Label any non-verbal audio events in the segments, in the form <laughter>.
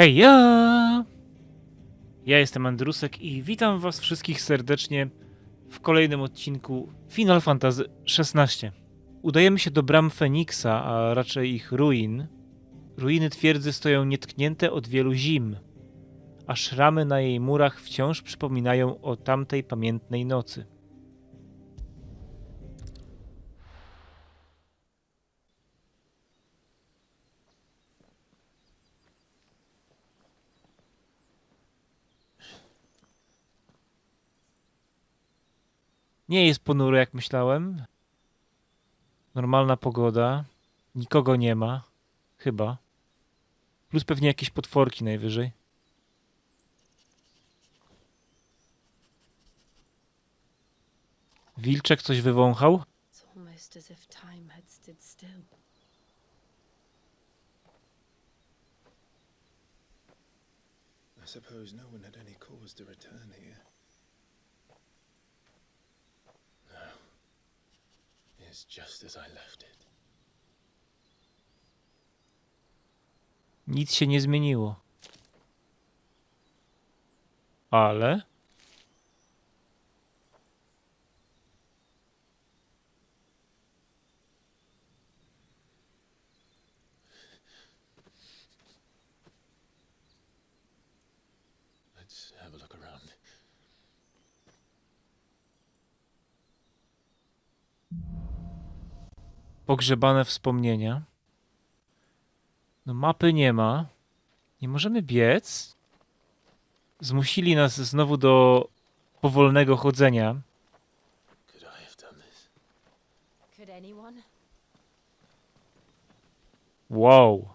Hej, ja! Ja jestem Andrusek i witam was wszystkich serdecznie w kolejnym odcinku Final Fantasy XVI. Udajemy się do bram Feniksa, a raczej ich ruin. Ruiny twierdzy stoją nietknięte od wielu zim, a szramy na jej murach wciąż przypominają o tamtej pamiętnej nocy. Nie jest ponuro jak myślałem. Normalna pogoda. Nikogo nie ma. Chyba. Plus pewnie jakieś potworki najwyżej. Wilczek coś wywąchał? I suppose no one had any cause to return here. It's just as I left it. Nic się nie zmieniło. Ale. Let's have a look around. Pogrzebane wspomnienia. No mapy nie ma. Nie możemy biec. Zmusili nas znowu do powolnego chodzenia. Could I have done this? Could anyone? Wow.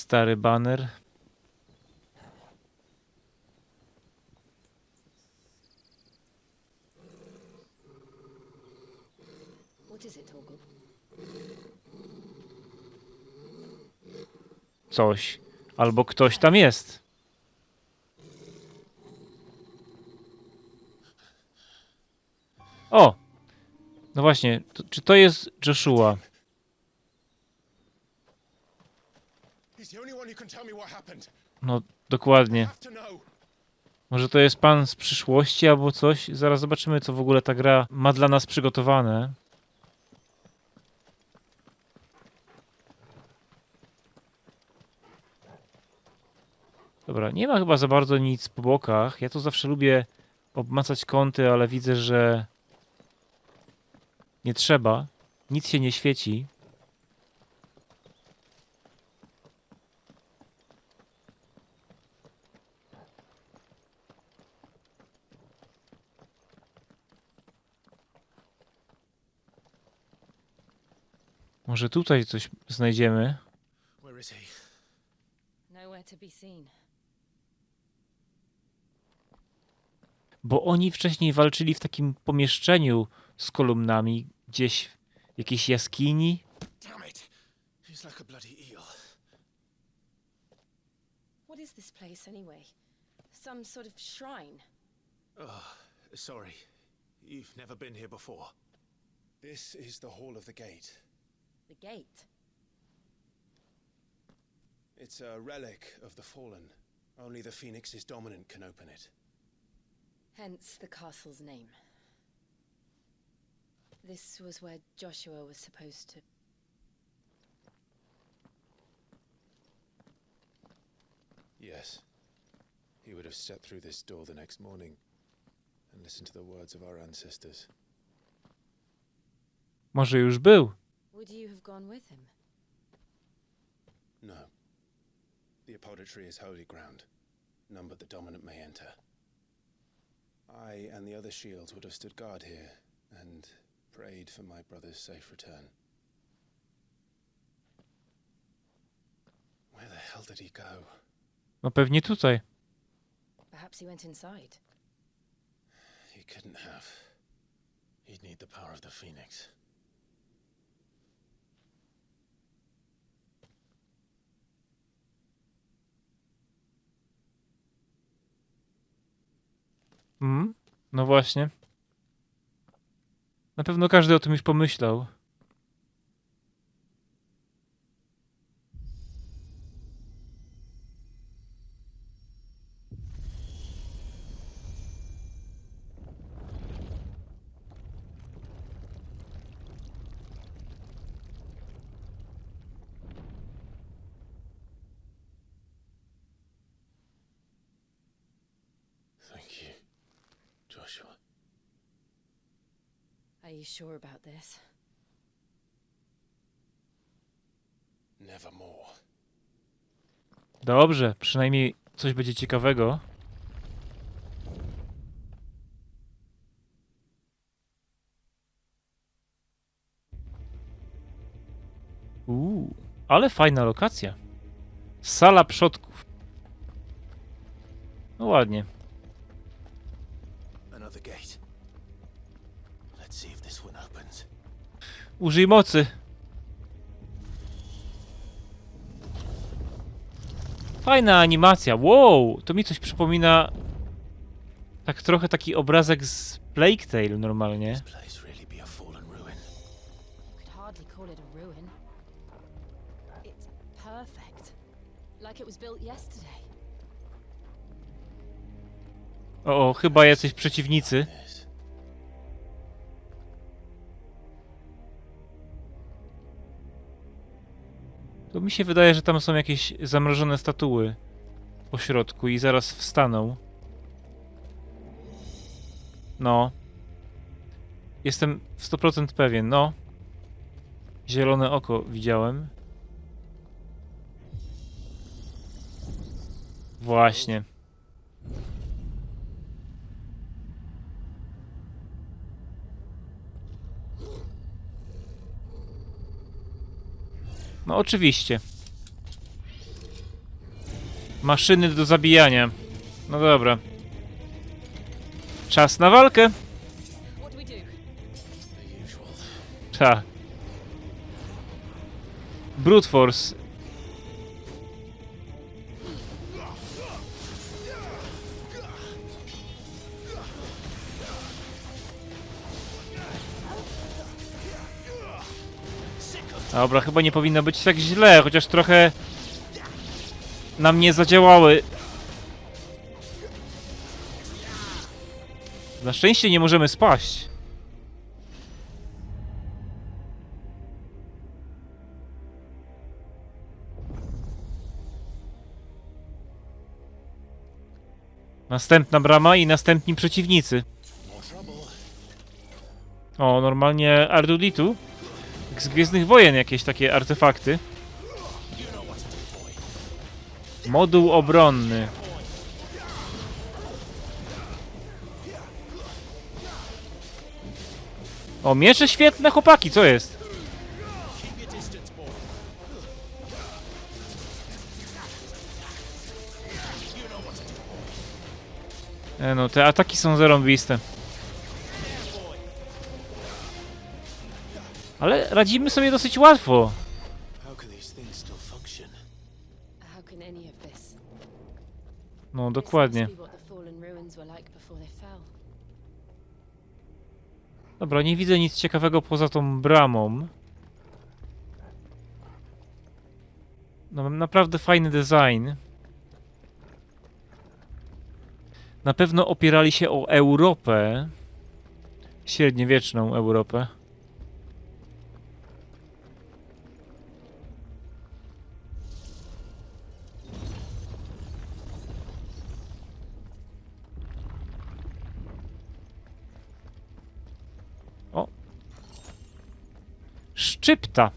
Stary baner. Coś. Albo ktoś tam jest. O! No właśnie, to, czy to jest Joshua? No, dokładnie. Może to jest pan z przyszłości albo coś? Zaraz zobaczymy, co w ogóle ta gra ma dla nas przygotowane. Dobra, nie ma chyba za bardzo nic po bokach. Ja to zawsze lubię obmacać kąty, ale widzę, że nie trzeba. Nic się nie świeci. Może tutaj coś znajdziemy. Bo oni wcześniej walczyli w takim pomieszczeniu z kolumnami, gdzieś w jakiejś jaskini. What is this place anyway? Some sort of shrine. Oh, sorry. You've never been here before. This is the Hall of the Gate. The gate. It's a relic of the Fallen. Only the Phoenix's dominant can open it. Hence the castle's name. This was where Joshua was supposed to. Yes. He would have stepped through this door the next morning and listened to the words of our ancestors. Może już był. Would you have gone with him? No. The apodatory is holy ground. None but the dominant may enter. I and the other shields would have stood guard here and prayed for my brother's safe return. Where the hell did he go? No pewnie tutaj. Perhaps he went inside. He couldn't have. He'd need the power of the Phoenix. Mm? No właśnie. Na pewno każdy o tym już pomyślał. Thank you, Joshua. Are you sure about this? Nevermore. Dobrze, przynajmniej coś będzie ciekawego. Uuu, ale fajna lokacja. Sala przodków. No ładnie. Użyj mocy. Fajna animacja. Wow, to mi coś przypomina. Tak trochę taki obrazek z Plague Tale normalnie. This place really be To mi się wydaje, że tam są jakieś zamrożone statuły po środku i zaraz wstaną. No. Jestem w 100% pewien, no. Zielone oko widziałem. Właśnie. No oczywiście. Maszyny do zabijania. No dobra. Czas na walkę. What do we do? The usual. Ta. Brute Force. Dobra, chyba nie powinno być tak źle, chociaż trochę na mnie zadziałały. Na szczęście nie możemy spaść. Następna brama i następni przeciwnicy. O, normalnie Arduditu. Z Gwiezdnych Wojen jakieś takie artefakty. Moduł obronny. O, miecze świetne, chłopaki, co jest? E no, te ataki są zarąbiste. Ale radzimy sobie dosyć łatwo. No, dokładnie. Dobra, nie widzę nic ciekawego poza tą bramą. No, naprawdę fajny design. Na pewno opierali się o Europę. Średniowieczną Europę. O. Szczypta.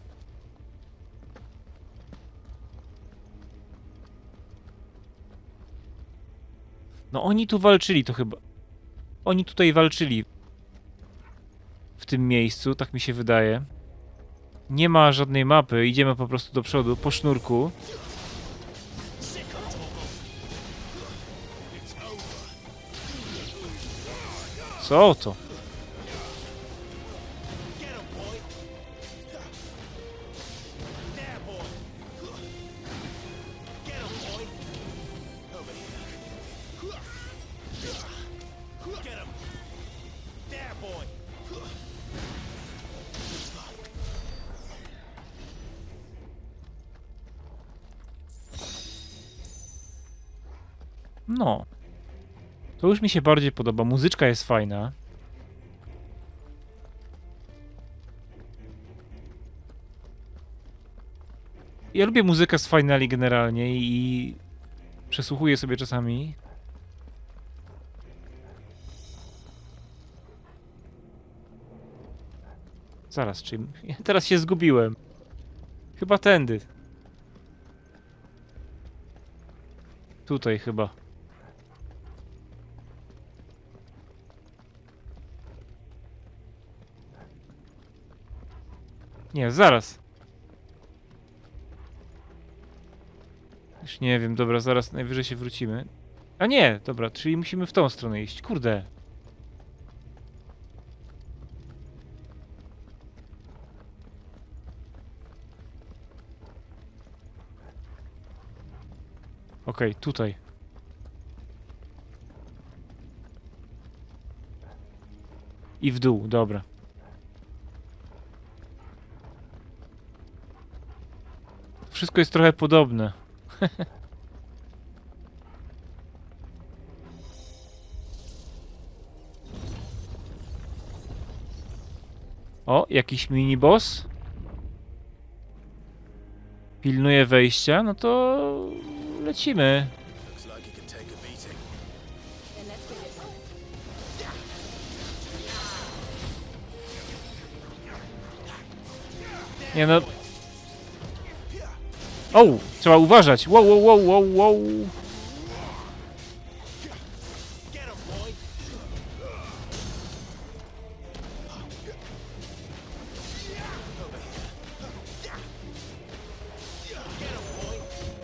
No oni tu walczyli to chyba. Oni tutaj walczyli. W tym miejscu, tak mi się wydaje. Nie ma żadnej mapy, idziemy po prostu do przodu, po sznurku. Co to? To już mi się bardziej podoba. Muzyczka jest fajna. Ja lubię muzykę z Finali generalnie i przesłuchuję sobie czasami. Zaraz, czy... <laughs> Teraz się zgubiłem. Chyba tędy. Tutaj chyba. Nie, zaraz. Już nie wiem, dobra, zaraz najwyżej się wrócimy. A nie, dobra, czyli musimy w tą stronę iść. Kurde. Okej, tutaj. I w dół, dobra. Wszystko jest trochę podobne. <laughs> o, jakiś mini boss. Pilnuje wejścia, no to lecimy. Looks like O, trzeba uważać. Wow, wow, wow, wow, wow.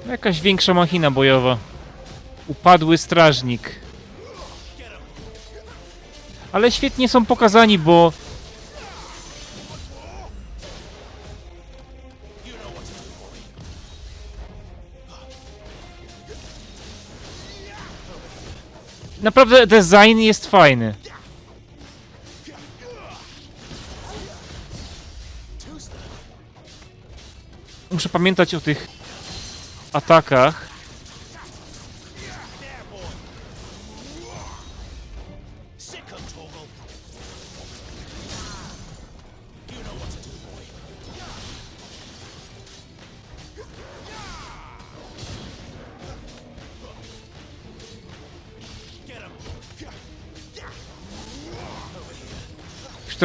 Jakaś większa machina bojowa. Upadły strażnik. Ale świetnie są pokazani, bo Naprawdę design jest fajny. Muszę pamiętać o tych atakach.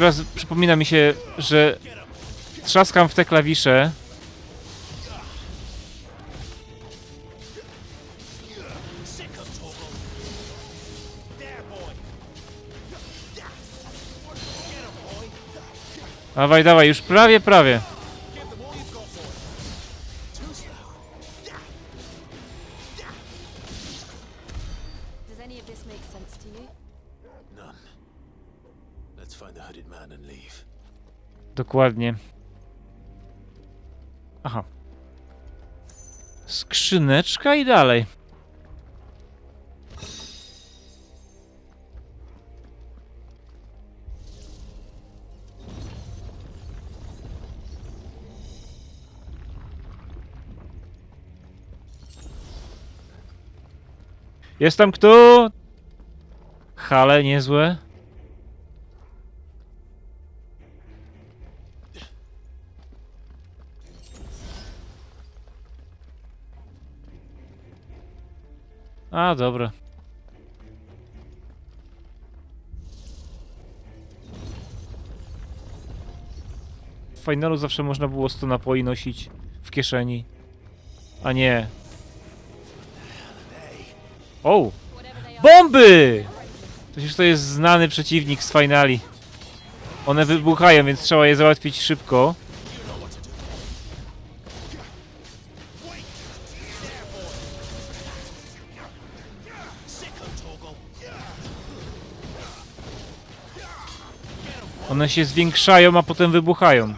Teraz przypomina mi się, że trzaskam w te klawisze. Dawaj, dawaj, już prawie, prawie. Dokładnie. Aha. Skrzyneczka i dalej. Jest tam kto? Hale niezłe. A, dobra. W finalu zawsze można było 100 napoi nosić w kieszeni. A nie. O! Bomby! Przecież to jest znany przeciwnik z finali. One wybuchają, więc trzeba je załatwić szybko. One się zwiększają, a potem wybuchają.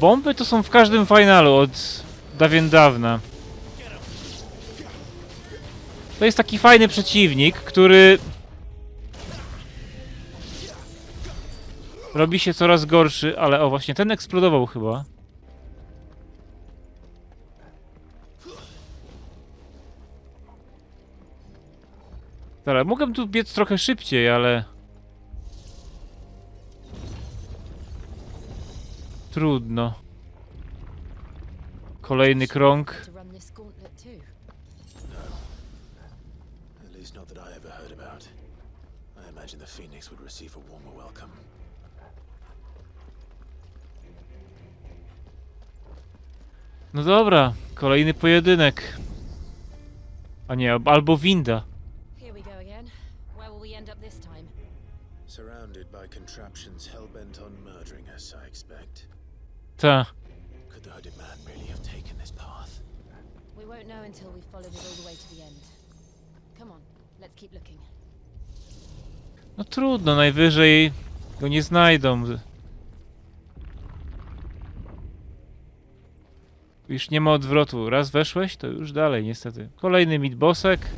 Bomby to są w każdym finalu od dawien dawna. To jest taki fajny przeciwnik, który robi się coraz gorszy, ale o właśnie ten eksplodował chyba. Dobra, mogłem tu biec trochę szybciej, ale... Trudno. Kolejny krąg. Not that I ever heard about. I imagine the Phoenix would receive a warmer welcome. No dobra, kolejny pojedynek. A nie, albo winda. Here we go again. Where will we end up this time? Surrounded by contraptions hell-bent on murdering us, I expect. Ta. Could the hooded man really have taken this path? We won't know until followed it all the way to the end. Come on, let's keep looking. No trudno, najwyżej go nie znajdą. Już nie ma odwrotu. Raz weszłeś, to już dalej, niestety. Kolejny over.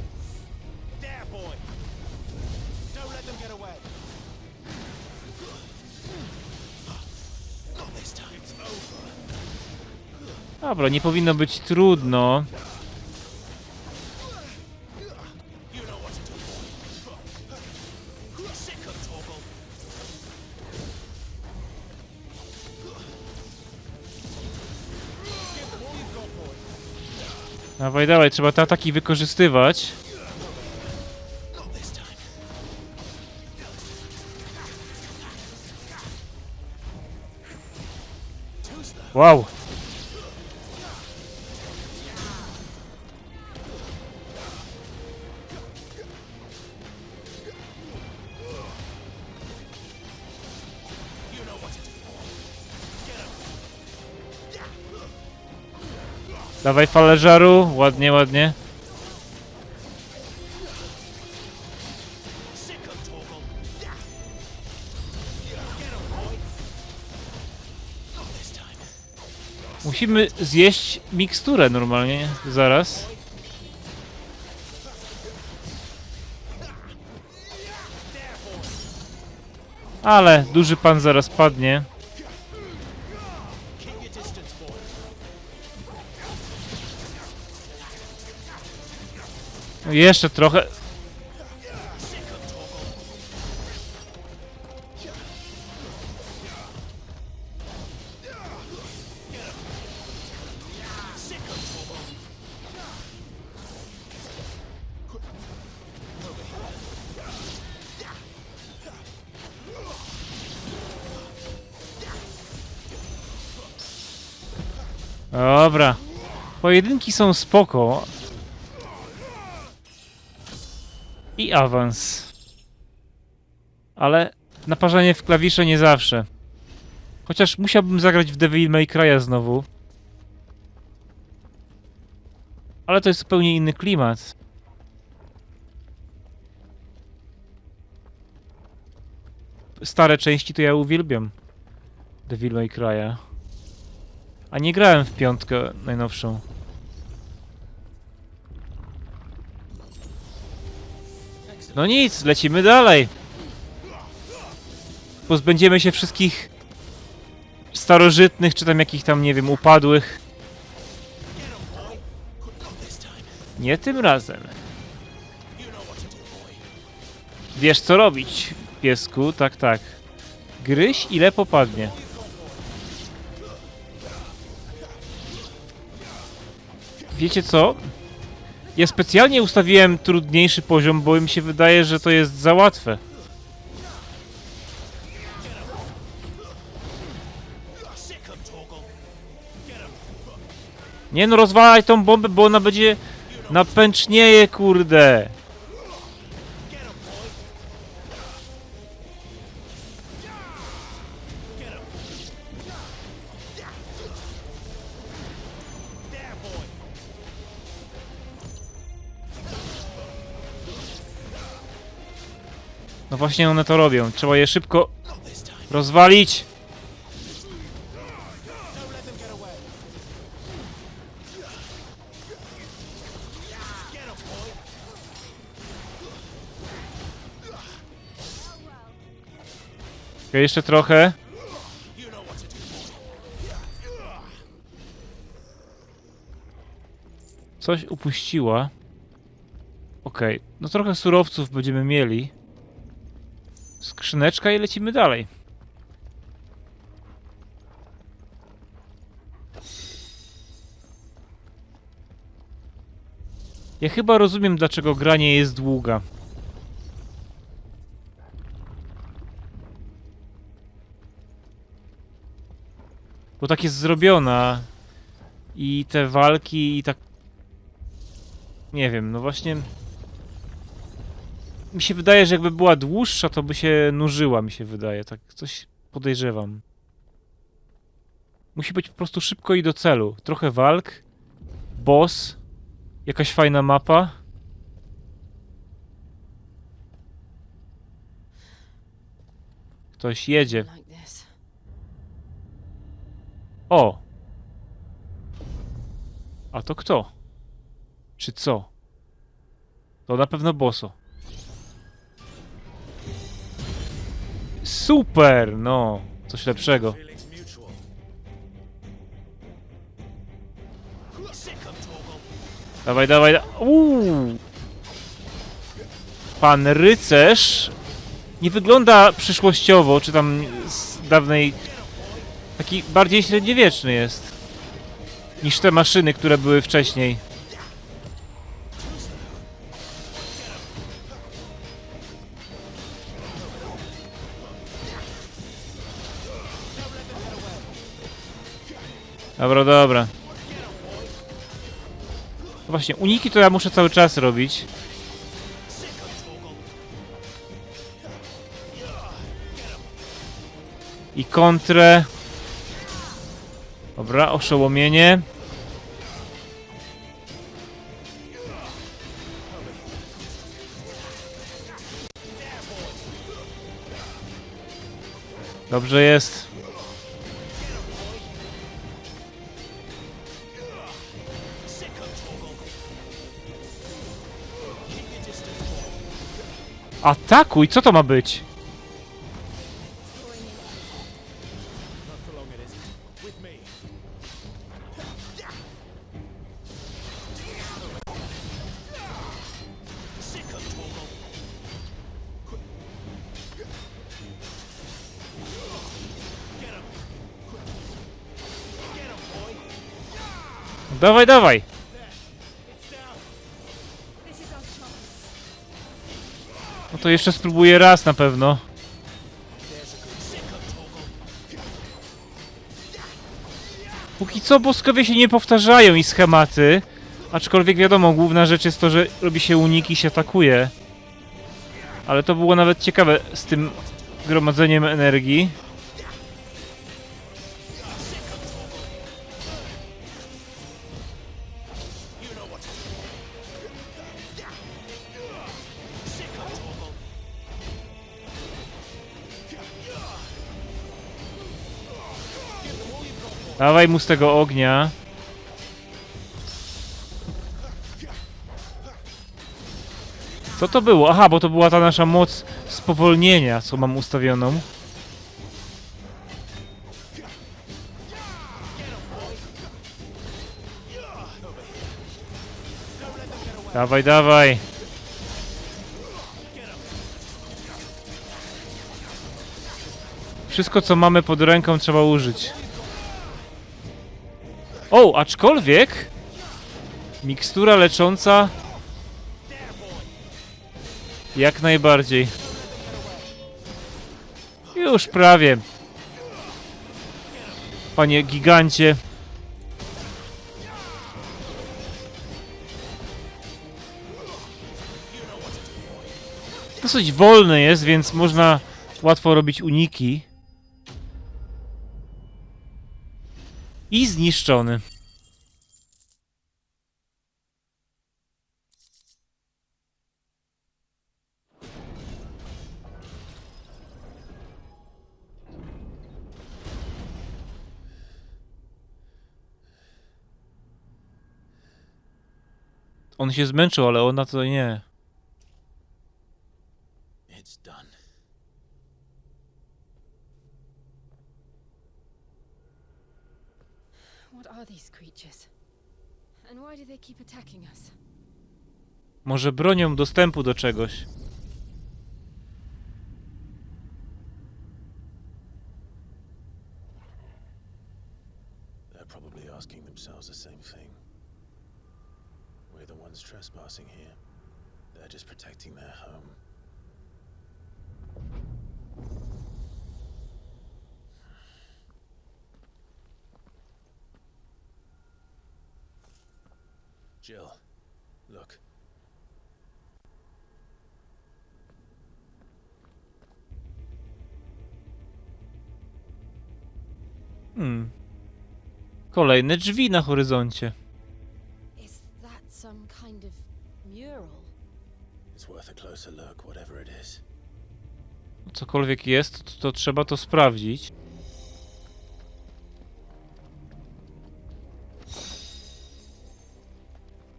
Dobra, nie powinno być trudno. Dawaj, dawaj, trzeba te ataki wykorzystywać. Wow. Dawaj falę żaru. Ładnie, ładnie. Musimy zjeść miksturę normalnie. Zaraz. Ale duży pan zaraz padnie. Jeszcze trochę. Dobra. Pojedynki są spoko. I awans. Ale naparzanie w klawisze nie zawsze. Chociaż musiałbym zagrać w Devil May Cry'a znowu. Ale to jest zupełnie inny klimat. Stare części to ja uwielbiam. Devil May Cry'a. A nie grałem w piątkę najnowszą. No nic, lecimy dalej. Pozbędziemy się wszystkich starożytnych, czy tam jakich tam, nie wiem, upadłych. Nie tym razem. Wiesz co robić, piesku, tak, tak. Gryź ile popadnie. Wiecie co? Ja specjalnie ustawiłem trudniejszy poziom, bo mi się wydaje, że to jest za łatwe. Nie no, rozwalaj tą bombę, bo ona będzie napęcznieje, kurde. No właśnie one to robią. Trzeba je szybko rozwalić. Okej, jeszcze trochę. Coś upuściła. Okej, no trochę surowców będziemy mieli. Skrzyneczka i lecimy dalej. Ja chyba rozumiem, dlaczego gra nie jest długa. Bo tak jest zrobiona. I te walki, i tak nie wiem, no właśnie. Mi się wydaje, że jakby była dłuższa, to by się nużyła, mi się wydaje. Tak coś podejrzewam. Musi być po prostu szybko i do celu. Trochę walk, boss, jakaś fajna mapa. Ktoś jedzie. O! A to kto? Czy co? To na pewno boso. Super! No, coś lepszego. Dawaj, dawaj, da Uuu! Pan rycerz nie wygląda przyszłościowo, czy tam z dawnej... Taki bardziej średniowieczny jest. Niż te maszyny, które były wcześniej. Dobra, dobra. No Właśnie, uniki to ja muszę cały czas robić. I kontrę. Dobra, oszołomienie. Dobrze jest. Atakuj, co to ma być? Not for to jeszcze spróbuję raz na pewno. Póki co boskowie się nie powtarzają i schematy. Aczkolwiek wiadomo, główna rzecz jest to, że robi się uniki i się atakuje. Ale to było nawet ciekawe z tym gromadzeniem energii. Dawaj mu z tego ognia. Co to było? Aha, bo to była ta nasza moc spowolnienia, co mam ustawioną. Dawaj, dawaj. Wszystko, co mamy pod ręką, trzeba użyć. O, aczkolwiek mikstura lecząca jak najbardziej. Już prawie. Panie gigancie. Dosyć wolny jest, więc można łatwo robić uniki. i zniszczony. On się zmęczył, ale ona to nie. Może bronią dostępu do czegoś. Jill, look. Hmm. Kolejne drzwi na horyzoncie. Is that some kind of mural? It's worth a closer look, whatever it is. Cokolwiek jest, to, to trzeba to sprawdzić.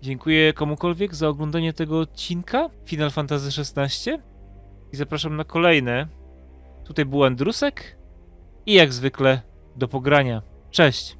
Dziękuję komukolwiek za oglądanie tego odcinka Final Fantasy XVI i zapraszam na kolejne. Tutaj był Andrusek i jak zwykle do pogrania. Cześć!